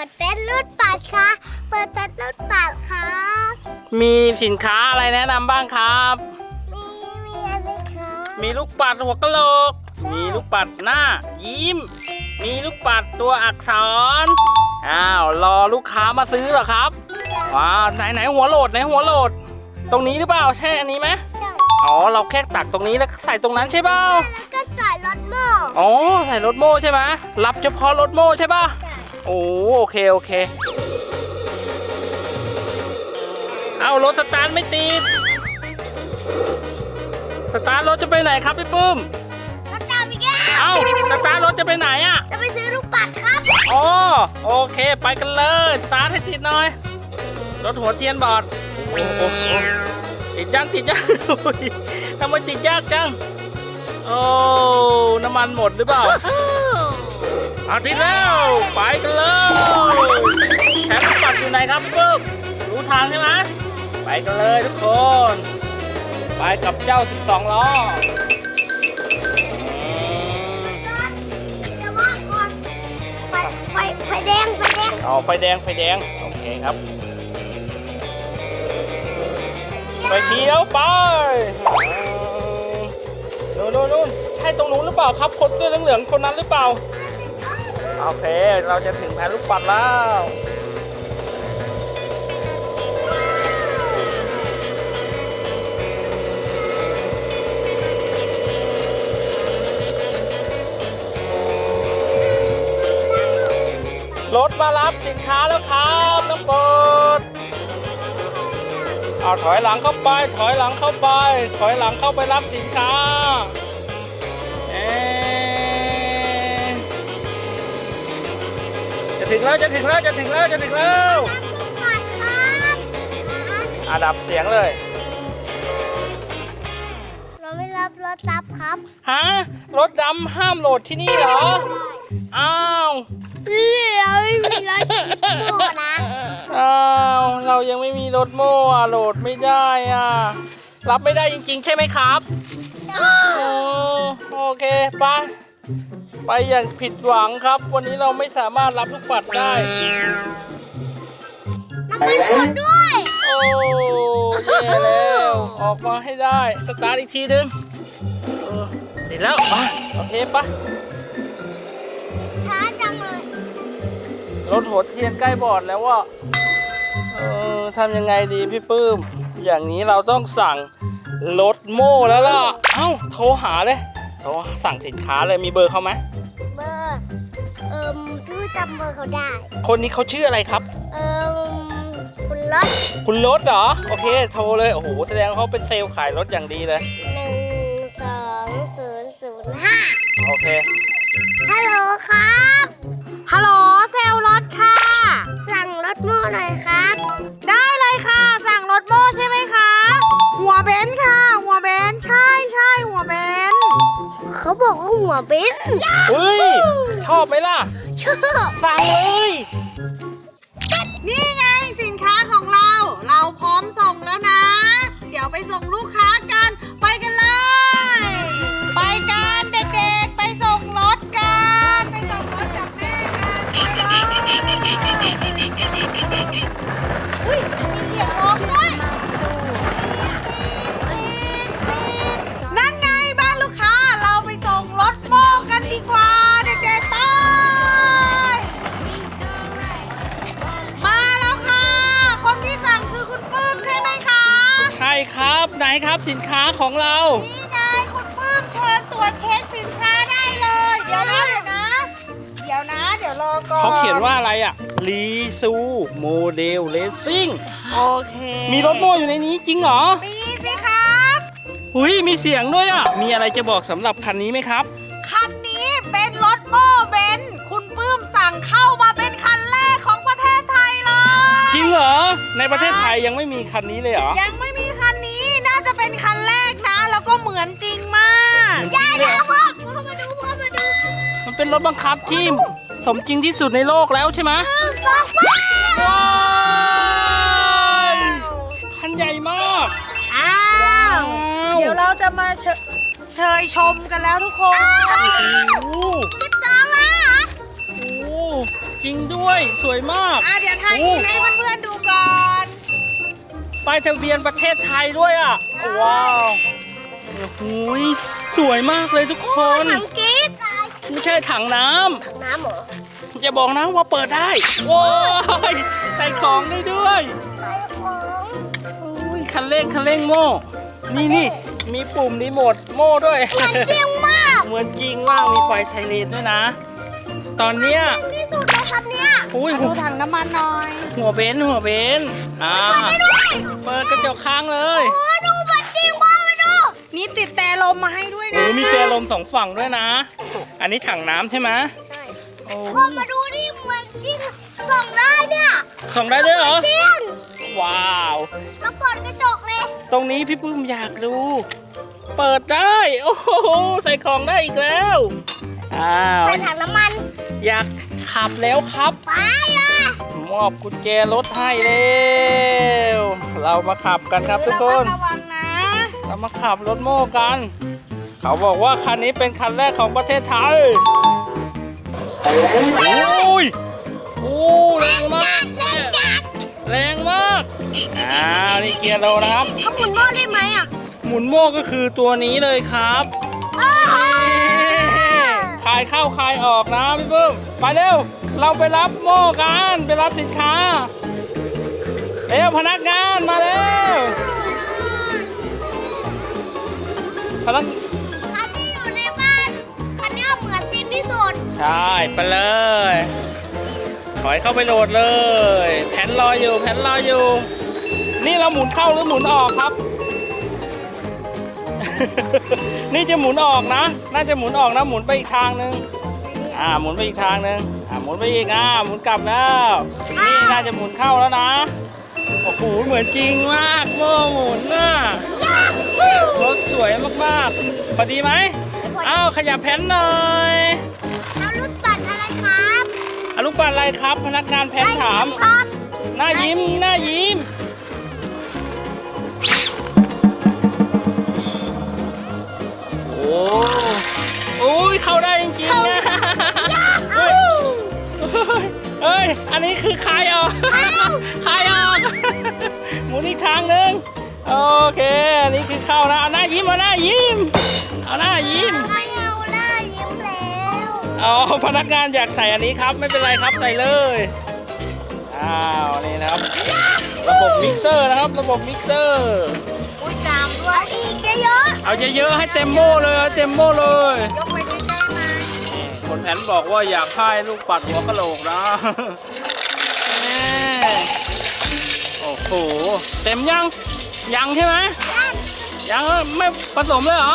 ปิดเป็นรุ่นปัดค่ะ เปิดเป็นรุ่นปัดค่ะมีสินค้าอะไรแนะนำบ้างครับ มีมีอะไรคะมีลูกปัดหัวกะโหลกมีลูกปัดหน้า ยิ้ม มีลูกปัดตัวอักษร อ้าวรอลูกค้ามาซื้อเหรอครับว้าวไหนไหนหัวโหลดไหนหัวโหลด ตรงนี้หรือเปล่าใช่อันนี้ไหมใช่อ๋อเราแค่ตักตรงนี้แล้วใส่ตรงนั้นใช่เปล่าแล้วก็ใส่รถโม่อ๋อใส่รถโม่ใช่ไหมรับเฉพาะรถโม่ใช่ป่ะ ใช่ โอ้โอเค โอเค เอารถสตาร์ทไม่ติด สตาร์ทรถจะไปไหนครับพี่ปื้ม รถตามอีกแล้วเอาสตาร์ทรถจะไปไหนอะจะไปซื้อลูกปัดครับอ๋อโอเค ไปกันเลย สตาร์ทให้ติดหน่อย รถหัวเทียนบอดโอ้โหติดยังติดยังอุ๊ยทำไมติดยากจัง โอ้ น้ำมันหมดหรือเปล่า อาทิตย์แล้วไปกันเลยแถมลูกปัดอยู่ไหนครับพี่ปึ๊บรู้ทางใช่ไหมไปกันเลยทุกคน ไปกับเจ้า 12 ล้ออืมจะว่าก่อไฟไฟแดงไฟแดงอ๋อไฟแดงไฟแดง โอเคครับไฟเขียวไปนู่นนู่นนู่นใช่ตรงนู้นหรือเปล่าครับ คนเสื้อเหลืองๆคนนั้นหรือเปล่า โอเค เราจะถึงแผนลูกปัดแล้วรถมารับสินค้าแล้วครับน้องเปิดเอาถอยหลังเข้าไป ถอยหลังเข้าไป ถอยหลังเข้าไปรับสินค้า ถึงแล้วจะถึงแล้วจะถึงแล้วจะถึงแล้วลูกปัดครับอะดับเสียงเลย เราไม่รับรถรับครับฮะรถดำห้ามโหลดที่นี่เหรอ อ้าวเราไม่มีรถโม่นะอ้าวเรายังไม่มีรถโม่อะโหลดไม่ได้อะรับไม่ได้จริง ๆ ใช่ไหมครับ โอ้โอเคไป ไปอย่างผิดหวังครับ วันนี้เราไม่สามารถรับลูกปัดได้น้ำมันหมดด้วยโอ้แย่แล้ว ออกมาให้ได้ สตาร์ทอีกทีนึงเออติดแล้วไปโอเคปะช้าจังเลยรถหัวเทียนใกล้บอดแล้วว่ะเออทำยังไงดีพี่ปื้ม อย่างนี้เราต้องสั่งรถโม่แล้วล่ะ เอ้า โทรหาเลย โทรสั่งสินค้าเลยมีเบอร์เขาไหมเบอร์ เอิมพี่จำเบอร์เขาได้ คนนี้เขาชื่ออะไรครับ เอิมคุณรถคุณรถเหรอ โอเค โทรเลย โอ้โห แสดงว่าเขาเป็นเซลล์ขายรถอย่างดีเลย หนึ่งสองศูนย์ศูนย์ห้าโอเค ฮัลโหลครับ ฮัลโหล เบ้นเฮ้ย ชอบไหมล่ะ ชอบ สั่งเลย ซูโมเดลเลสซิ่งโอเคมีรถโม่อยู่ในนี้จริงเหรอมีสิครับหุยมีเสียงด้วยอะ มีอะไรจะบอกสำหรับคันนี้ไหมครับ คันนี้เป็นรถโม่เบนซ์คุณปื้มสั่งเข้ามาเป็นคันแรกของประเทศไทยเลย จริงเหรอ ในประเทศไทยยังไม่มีคันนี้เลยเหรอ ยังไม่มีคันนี้น่าจะเป็นคันแรกนะ แล้วก็เหมือนจริงมากจริงเลยพ่อพ่อมาดูพ่อมาดู มันเป็นรถบังคับที่สมจริงที่สุดในโลกแล้วใช่ไหม บอกว่าว้ายคันใหญ่มากอ้าววเดี๋ยวเราจะมาเชเชยชมกันแล้วทุกคนโอ้โหสิบสองแล้วเหรอโอ้โหจริงด้วยสวยมายอินให้เพื่อนๆดูก่อนป้ายทะเบียนประเทศไทยด้วยอะว้าวโอ้โหยสวยมากเลยทุกคน ถังกิ๊กไม่ใช่ถังน้ถังน้ำเหรอำ อย่าบอกนะว่าเปิดได้ว้ายใส่ของได้ด้วยใส่ของโอ้ยคันเร่งคันเร่งโม่ นี่นี่มีปุ่มรีโมทโม่ด้วยจริงมาก เหมือนจริงมากมีไฟไซเรนด้วยนะ ตอนเนี้ยที่สุดเลยครับเนี่ยอุ้ยมาหัดูวถังน้ำมันหน่อย หัวเบนซ์หัวเบนซ์อ่าได้ด้วยเปิดกระจกค้างเลยโอ้ดูมันจริงมากเลยดูนี่ติดแต่ลมมาให้ด้วยโอ้นะมีเกลลมสองฝั่งด้วยนะ อันนี้ถังน้ำใช่ไหม ใช่โอ้ก็มาดูนี่มันจริงส่องได้เนี่ยส่องได้ด้วยเหรอ จริงว้าวแล้วเปิดกระจกเลยตรงนี้พี่ปื้มอยากดู เปิดได้ โอ้โห ใส่ของได้อีกแล้ว อ้าวใส่ถังน้ำมันอยากขับแล้วครับ ไปเลยมอบกุญแจรถให้เร็วเรามาขับกันครับทุกคน ระวังนะเรามาขับรถโม่กัน เขาบอกว่าคันนี้เป็นคันแรกของประเทศไทย โอ้ยโอ้แรงมากเล่นจัดแรงมากอ้าวนี่เกียร์โลนะครับ เขาหมุนโม่ได้ไหมอะหมุนโม่ก็คือตัวนี้เลยครับอ้าวคลายเข้าคลายออกนะพี่เบิ้มไปเร็ว เราไปรับโม่กัน ไปรับสินค้า เร็วพนักงานมาเร็วพนัก ใช่ไปเลยถอยเข้าไปโหลดเลย แผ่นรออยู่แผ่นรออยู่ นี่เราหมุนเข้าหรือหมุนออกครับ นี่จะหมุนออกนะ น่าจะหมุนออกนะหมุนไปอีกทางนึงอ่าหมุนไปอีกทางนึงอ่าหมุนไปอีกอ่าหมุนกลับแล้ว นี่น่าจะหมุนเข้าแล้วนะโอ้โหเหมือนจริงมากโม่หมุนน่ะรถสวยมากๆพอดีไหมอ้าวขยับแผ่นหน่อย อาลูกปัดอะไรครับ พนักงานแพนถาม ครับหน้ายิ้มหน้ายิ้ม โอ้โอ้ยเข้าได้จริงๆนะเฮ้ยเอ้ย อันนี้คือคลายออกคลายออกหมุนอีกทางหนึ่งโอเค อันนี้คือเข้านะ เอาหน้ายิ้ม เอาหน้ายิ้ม เอาหน้ายิ้ม อ๋อพนักงานอยากใส่อันนี้ครับ ไม่เป็นไรครับใส่เลย อ้าวนี่นะครับ ระบบมิกเซอร์นะครับ ระบบมิกเซอร์ อุ้ยจามด้วยอีกเยอะเอาเยอะๆให้เต็มโม่เลยเอาเต็มโม่เลยยกไปใกล้ๆมานี่คนแผนบอกว่าอยากให้ลูกปัดหัวกะโหลกนะแม่โอ้โหเต็มยังยังใช่ไหมยังไม่ผสมเลยเหรอ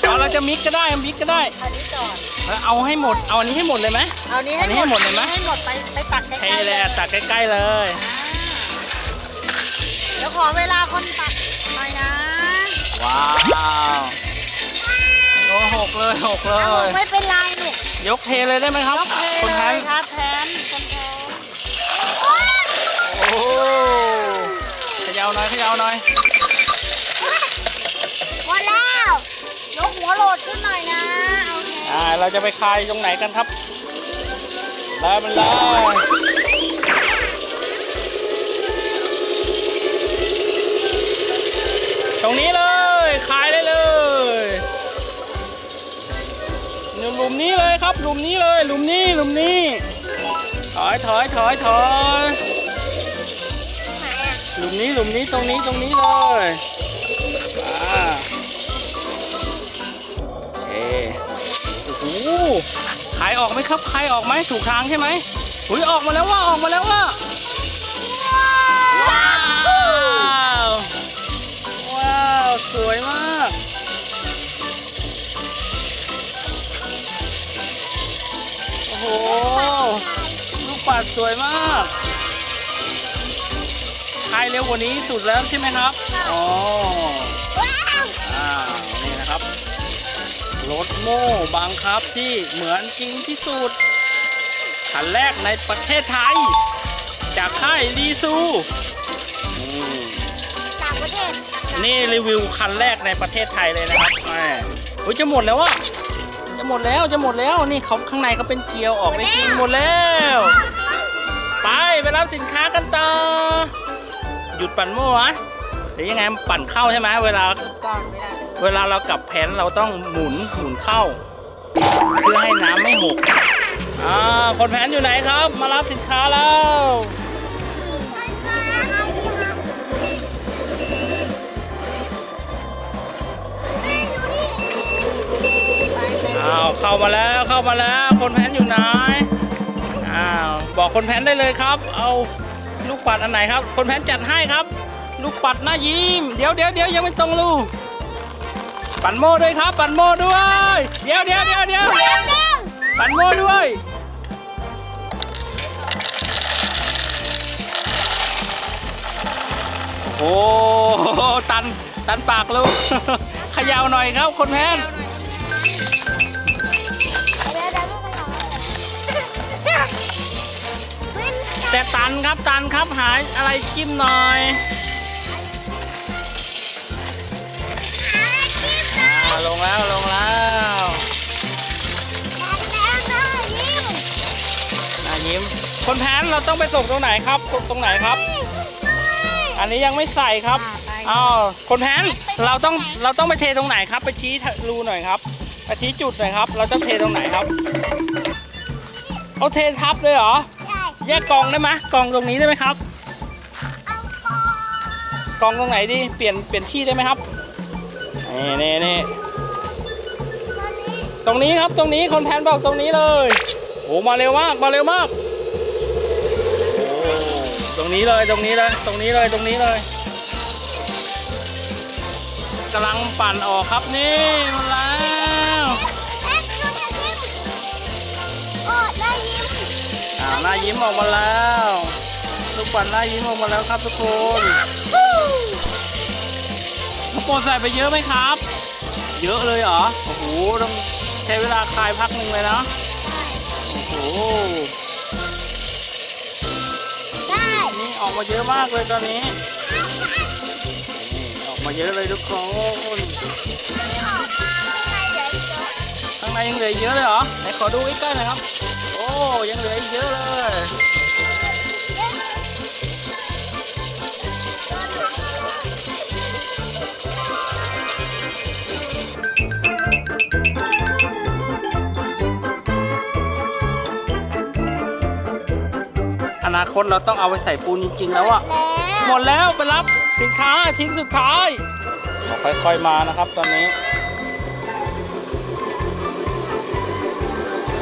เอาเราจะมิกก็ได้มิกก็ได้ อันนี้ก่อ นแล้วเอาให้หมด เอาอันนี้ให้หมดเลยไหม เอานี้ให้อันนี้ให้หมดเลยไหม ให้หมดไปไปตักใกเทล้ๆเลยอะตักใกล้ๆเลย เดี๋ยวขอเวลาคนตักหน่อยนะว้าวโอ้หกเลยหกเลๆเอาย ไม่เป็นไรลูกยกเทเลยได้ไหมครับยกเทคนเลแทยนครับแทนคนแทนโอ้เขยาวหน่อยเขยาวหน่อย อ่าเราจะไปคลายตรงไหนกันครับเลยมันเลยตรงนี้เลยคลายได้เลยหลุมนี้เลยครับหลุมนี้เลยหลุมนี้หลุมนี้ถอยถอยถอยถอยหลุมนี้หลุมนี้ตรงนี้ตรงนี้เลย ขายออกไหมครับ ขายออกไหมถูกทางใช่ไหมอุ้ยออกมาแล้วว่าออกมาแล้วว่าว้าว ว้าว สวยมาก โอ้โห ลูกปัดสวยมากขายเร็วกว่านี้สุดแล้วใช่ไหมครับ อ๋อว้าวอ่านี่นะค รับรถโม่บังคับที่เหมือนจริงที่สุดคันแรกในประเทศไทย จากค่ายรีซูอืมต่างประเทศนี่รีวิวคันแรกในประเทศไทยเลยนะครับแหมโอ้ยจะหมดแล้วอะจะหมดแล้วจะหมดแล้วนี่เขาข้างในเขาเป็นเกลียวออกได้จริงหมดแล้วไปไปไปรับสินค้ากันต่อหยุดปั่นโม่อะหรือยังไงปั่นเข้าใช่ไหมเวลาก่อนเวลาเดิน เวลาเรากลับแผนเราต้องหมุนหมุนเข้า เพื่อให้น้ำไม่หกอ่าคนแผนอยู่ไหนครับ มารับสินค้าแล้วอ้าวเข้ามาแล้วเข้ามาแล้ว คนแผนอยู่ไหนอ้าวบอกคนแผนได้เลยครับ เอาลูกปัดอันไหนครับ คนแผนจัดให้ครับ ลูกปัดหน้ายิ้มเดี๋ยวเดี๋ยวเดี๋ยวยังไม่ตรงลูก ปั่นโม่ด้วยครับ ปั่นโม่ด้วย เดี๋ยวเดี๋ยวเดี๋ยวเดี๋ยวปั่นโม่ด้วย โอ้โหตันตันปากลูกขยาวหน่อยครับคนแพนแต่ตันครับตันครับหายอะไรจิ้มหน่อย งแล้วลงแล้วอ่ายิ้มคนแพนเราต้องไปส่งตรงไหนครับตรงตรงไหนครับ อันนี้ยังไม่ใส่ครับอ้าวคนแพนเราต้องเราต้องไปเทตรงไหนครับ ไปชี้รูหน่อยครับไปชี้จุดหน่อยครับ เราต้องเทตรงไหนครับเอาเททับเลยเหรอแยกกองได้ไหมกองตรงนี้ได้ไหมครับกองตรงไหนดีเปลี่ยนเปลี่ยนที่ได้ไหมครับนี่นี่นี่ ตรงนี้ครับตรงนี้คนแพนบอกตรงนี้เลยโอ้มาเร็วมากมาเร็วมากโอ้ตรงนี้เลยตรงนี้เลยตรงนี้เลยตรงนี้เลยกำลังปั่นออกครับนี่มาแล้วอ่าหน้ายิ้มออกมาแล้วลูกปั่นหน้ายิ้มออกมาแล้วครับทุกคนน้องโปรดใส่ไปเยอะไหมครับ เยอะเลยเหรอโอ้โหต้อง ใช้เวลาคลายพักหนึ่งเลยนะโอ้โหนี่ออกมาเยอะมากเลยตอนนี้นี่ออกมาเยอะเลยทุกคนข้างในยังเหลืออีกเยอะเลยเหรอไหนขอดูใกล้ๆหน่อยครับ โอ้ยังเหลืออีกเยอะเลย นาคตเราต้องเอาไปใส่ปูนจริง ๆ แล้วอะหมดแล้วไปรับสินค้าชิ้นสุดท้ายเราค่อยๆมานะครับตอนนี้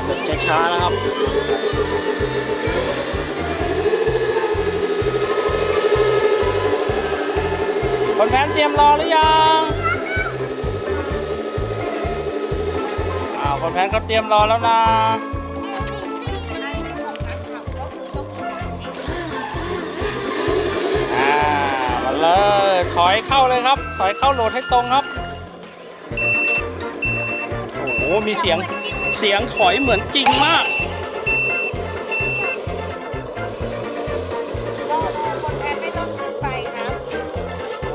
แบบช้าๆนะครับคนแพนเตรียมรอหรือยังอ้าวคนแพนเขาเตรียมรอแล้วนะ เลย ถอยเข้าเลยครับ ถอยเข้าโหลดให้ตรงครับ โอ้โห มีเสียง เสียงถอยเหมือนจริงมากคนแพนไม่ต้องขึ้นไปครับ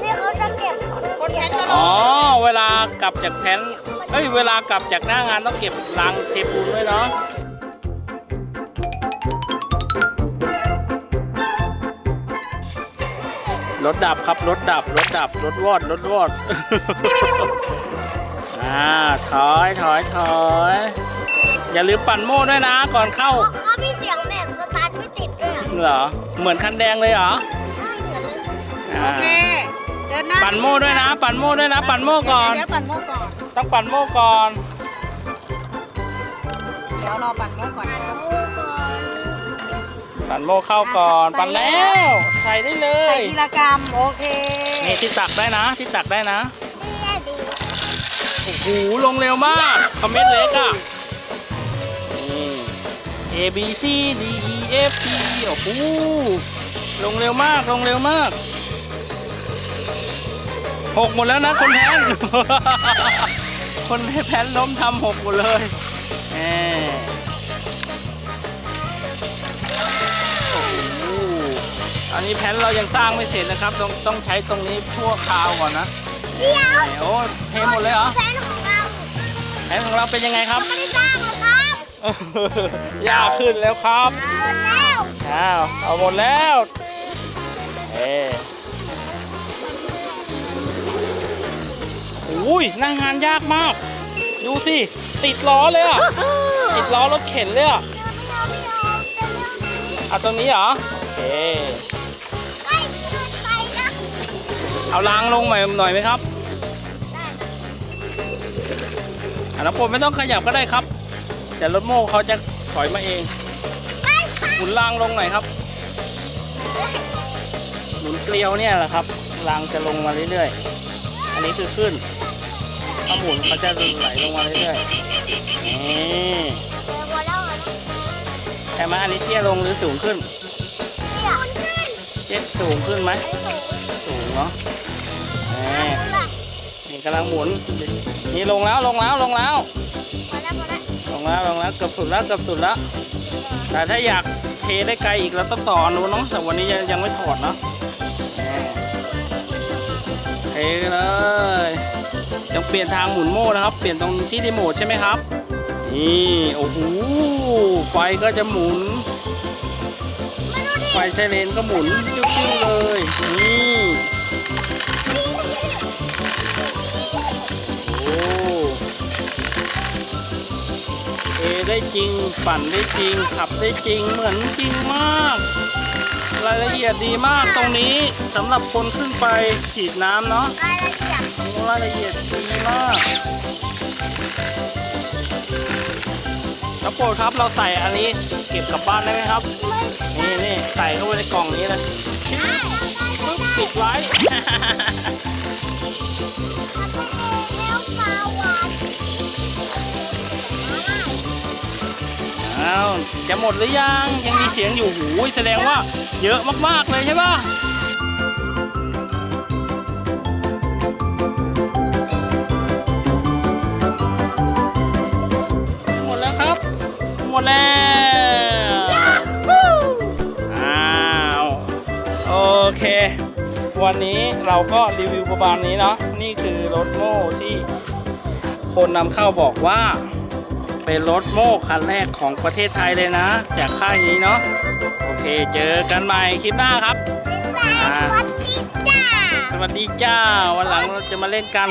นี่เขาจะเก็บคือคนแพนก็รอ๋ออเวลากลับจากแผนเอ้ย เวลากลับจากหน้างานต้องเก็บลังเทปูนด้วยเนาะ ถดับครับรถดับรถดับรถวอดรถวอดอ่าถอยถอยถอยอย่าลืมปั่นโม่ด้วยนะก่อนเข้าเขาเขามีเสียงแบบสตาร์ทไม่ติดด้วยอะเหรอเหมือนคันแดงเลยเหรอใช่เหมือนเลยอ่าโอเคเดินหน้าปั่นโม่ด้วยนะ ปั่นโม่ด้วยนะ ปั่นโม่ก่อน เดี๋ยวปั่นโม่ก่อน ต้องปั่นโม่ก่อน เดี๋ยวรอปั่นโม่ก่อนอ่านครับมูก่อน ปั่นโม่เข้าก่อนปั่นแล้วใส่ได้เลใส่ย ทีละกรัมโอเคนี่ที่ตักได้นะที่ตักได้นะนี่แค่ดีโอ้โหลงเร็วมากคอมเมนต์เล็กอะนี่ A B C D E F G โอ้โหลงเร็วมากลงเร็วมากหกหมดแล้วนะคนแพน คนแพนล้มทำหกหมดเลยแหม อันนี้แพนเรายังสร้างไม่เสร็จนะครับ ต้องต้องใช้ตรงนี้ชั่วคราวก่อนนะเดี๋ยวโอ้เทหมดเลยเหรอแฟนของเราแผนของเราเป็นยังไงครับ ไม่ได้สร้างหรอกครับยากขึ้นแล้วครับหมดแล้วใช่อ้าวเอาหมดแล้วเอ้อุ้ยนั่งงานยากมาก ดูสิ ติดล้อเลยอะ ติดล้อรถเข็นเลยอะเอาตรงนี้เหรอ โอเค เอารางลงใหม่หน่อยไหมครับอะน้องโปรดไม่ต้องขยับก็ได้ครับ แต่รถโม่เขาจะถอยมาเองหมุนรางลงหน่อยครับหมุนเกลียวเนี่ยแหละครับรางจะลงมาเรื่อยๆ อันนี้คือขึ้นถ้าหมุนเขาจะไหลลงมาเรื่อยๆนี่ใช่ไหมอันนี้เตี้ยลงหรือสูงขึ้นเจ็ดสูงขึ้นไหมสูง เนาะนี่นี่กำลังหมุน นี่ลงแล้วลงแล้วลงแล้วลงแล้วลงแล้วเกือบสุดแล้วเกือบสุดแล้ว แต่ถ้าอยากเทได้ไกลอีกเราต้องต่อนู้นเนาะแต่วันนี้ยังยังไม่ถอดเนาะเทเลยต้องเปลี่ยนทางหมุนโม่นะครับ เปลี่ยนตรงที่รีโมทใช่ไหมครับ นี่โอ้โหไฟก็จะหมุนไฟไซเรนก็หมุนจิ้วๆเลย นี่ เอได้จริง ปั่นได้จริง ขับได้จริง เหมือนจริงมาก รายละเอียดดีมากตรงนี้สำหรับคนขึ้นไปฉีดน้ำเนาะโอ้รายละเอียดดีมากแล้วโปรดครับเราใส่อันนี้เก็บกลับบ้านได้ไหมครับ นี่นี่ใส่เข้าไปในกล่องนี้เลยปึ๊บปิดไว้ อ้าวจะหมดหรือยังยังมีเสียงอยู่หูยแสดงว่าเยอะมากๆเลยใช่ปะหมดแล้วครับ หมดแล้วอ้าวโอเค วันนี้เราก็รีวิวประมาณนี้เนาะนี่คือรถโม่ที่คนนำเข้าบอกว่า เป็นรถโม่คันแรกของประเทศไทยเลยนะ จากค่ายนี้เนาะโอเคเจอกันใหม่คลิปหน้าครับ สวัสดีจ้าวันหลังเราจะมาเล่นกัน